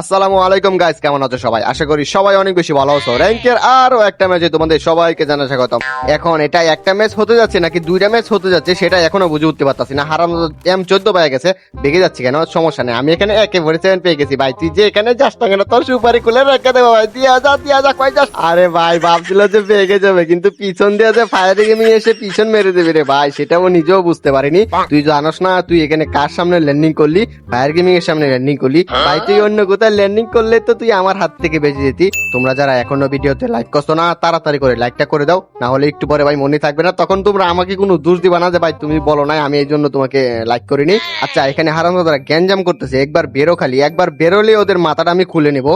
আসসালামু আলাইকুম গাইস কেমন আছো সবাই? আশা করি সবাই অনেক বেশি ভালো আছো। র্যাঙ্কের আরও একটা ম্যাচে তোমাদের সবাইকে জানা স্বাগতম। এখন এটা একটা ম্যাচ হতে যাচ্ছে নাকি দুইটা ম্যাচ হতে যাচ্ছে সেটা এখনও বুঝে উঠতে পারতাছি না। হারানো এম চোদ্দ পেয়ে গেছে বেগে যাচ্ছে কেন, সমস্যা নেই। আমি এখানে একে ভরে সেভেন পেয়ে গেছি। ভাই, তুই যে এখানে যাস না কেন, তোর সুপারি খুলে রেখে দেবো, ভাই। দিয়া যা দিয়া যা কয় যাস? আরে ভাই ভাবছিল যে বেগে যাবে, কিন্তু পিছন দিয়ে যে ফায়ার গেমি এসে পিছন মেরে দেবে রে ভাই, সেটা ও নিজেও বুঝতে পারিনি। তুই জানোস না, তুই এখানে কার সামনে ল্যান্ডিং করলি? ফায়ার গেমিং এর সামনে ল্যান্ডিং করলি। ভাই, তুই অন্য কোথাও ল্যান্ডিং করলে তো তুই আমার হাত থেকে বেঁচে যেতি। তোমরা যারা এখনও ভিডিওতে লাইক করছ না, তাড়াতাড়ি করে লাইকটা করে দাও। না হলে একটু পরে ভাই মনে থাকবে না। তখন তোমরা আমাকে কোনো দোষ দিবা না যে, ভাই তুমি বলো না আমি এই জন্য তোমাকে লাইক করিনি। আচ্ছা এখানে হারানো তারা গ্যাঞ্জাম করতেছে। একবার বেরো খালি। একবার বেরোলে ওদের মাথাটা আমি খুলে নেব।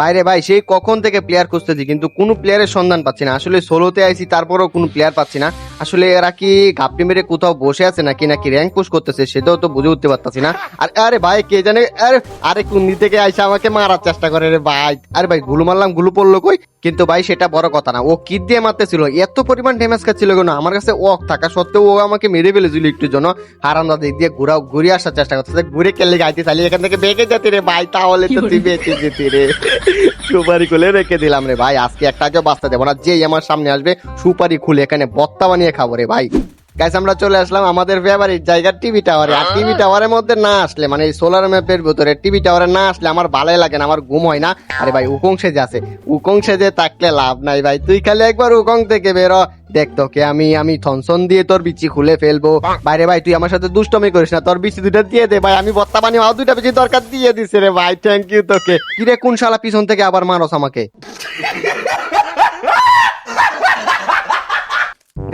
বাইরে ভাই সেই কখন থেকে প্লেয়ার খুঁজতেছি কিন্তু কোনো প্লেয়ারের সন্ধান পাচ্ছি না। আসলে সোলোতে আইছি তারপরেও কোনো প্লেয়ার পাচ্ছি না। আসলে এরা কি গাপটি মেরে কোথাও বসে আছে নাকি নাকি র্যাঙ্ক পুশ করতেছে সেটাও তো বুঝে উঠতে পারতাছি না। আর আরে ভাই কে জানে আরে আরে কুন্দি থেকে আইসা আমাকে মারার চেষ্টা করে রে ভাই। আরে ভাই গুলু মারলাম গুলু পড়ল কই? কিন্তু ভাই সেটা বড় কথা না। ও কি দিয়ে মারতেছিল এত পরিমাণ ড্যামেজ খাচ্ছিল কেন? আমার কাছে ওক থাকা সত্ত্বেও ও আমাকে মেরে ফেলেছিল একটু জন্য। হারান্দা দিক দিয়ে ঘুরা ঘুরে আসার চেষ্টা করতেছে। ঘুরে কেলে গাইতে চালিয়ে এখান থেকে বেঁকে যেতে রে ভাই তাহলে তো তুই বেঁচে যেতে রে। সুপারি খুলে রেখে দিলাম রে ভাই। আজকে একটা কেউ বাঁচতে দেবো না। যেই আমার সামনে আসবে, সুপারি খুলে এখানে বত্তা বানিয়ে খাব রে ভাই। গাইস আমরা চলে আসলাম আমাদের ফেভারিট জায়গা টিভি টাওয়ারে আর টিভি টাওয়ারের মধ্যে না আসলে মানে এই সোলার ম্যাপের ভিতরে টিভি টাওয়ারে না আসলে আমার ভালোই লাগে না আমার ঘুম হয় না। আরে ভাই উকং সেজে আছে। উকং সেজে থাকলে লাভ নাই ভাই। তুই খালি একবার উকং থেকে বেরো। দেখ তোকে আমি আমি থনসন দিয়ে তোর বিচি খুলে ফেলব। বাইরে ভাই তুই আমার সাথে দুষ্টমি করিস না। তোর বিচি দুটো দিয়ে দে ভাই। আমি বত্তা আর দুইটা বিচি দরকার দিয়ে দিছে রে ভাই। থ্যাংক ইউ তোকে। কিরে কোন শালা পিছন থেকে আবার মারস আমাকে?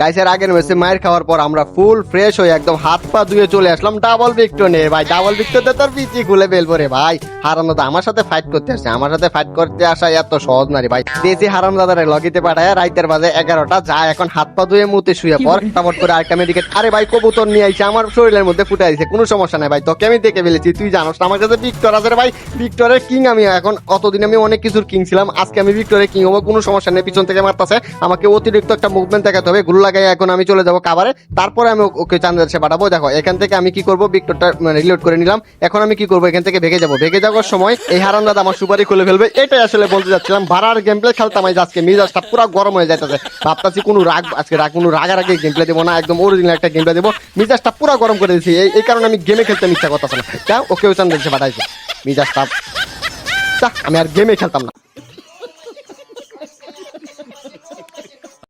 গাইসের আগের ম্যাচে মায়ের খাওয়ার পর আমরা ফুল ফ্রেশ হয়ে একদম হাত পা ধুয়ে চলে আসলাম ডাবল ভিক্টর নিয়ে। ভাই ডাবল ভিক্টরতে তোর পিচি খুলে ফেলব রে ভাই। হারানো তো আমার সাথে ফাইট করতে আসছে। আমার সাথে ফাইট করতে আসা এত সহজ না রে ভাই। দেশি হারাম দাদারে লগিতে পাঠায় রাইতের বাজে এগারোটা যা এখন হাত পা ধুয়ে মুতে শুয়ে পর টাপট করে আরেকটা মেডিকেট আরে ভাই কবুতর নিয়ে আইছে। আমার শরীরের মধ্যে ফুটে আইছে। কোনো সমস্যা নাই ভাই। তোকে আমি দেখে ফেলেছি। তুই জানোস আমার কাছে ভিক্টর আছে ভাই। ভিক্টরের কিং আমি। এখন অতদিন আমি অনেক কিছুর কিং ছিলাম। আজকে আমি ভিক্টরের কিং হব। কোনো সমস্যা নেই। পিছন থেকে মারতাছে। আমাকে অতিরিক্ত একটা মুভমেন্ট দেখাতে হবে। গুলো লাগাই, এখন আমি চলে যাব কাবারে। তারপরে আমি ওকে চান্দের সে পাঠাবো দেখো, এখান থেকে আমি কি করব? ভিক্টরটা রিলোড করে নিলাম। এখন আমি কি করব? এখান থেকে ভেগে যাব। ভেগে যাওয়ার সময় এই হারান দাদা আমার সুপারি খুলে ফেলবে। এটাই আসলে বলতে যাচ্ছিলাম। ভাড়ার গেম প্লে খেলতাম আজ আজকে। মিজাজটা পুরো গরম হয়ে যাইতেছে। ভাবতাছি কোনো রাগ, আজকে রাগ, কোনো রাগারাগি গেম প্লে দেবো না। একদম অরিজিনাল একটা গেম প্লে দেবো। মিজাজটা পুরো গরম করে দিয়েছি। এই কারণে আমি গেমে খেলতে ইচ্ছা করতেছে না যা ওকেও চান্দের সে পাঠাইছে মিজাজটা আমি আর গেমে খেলতাম না।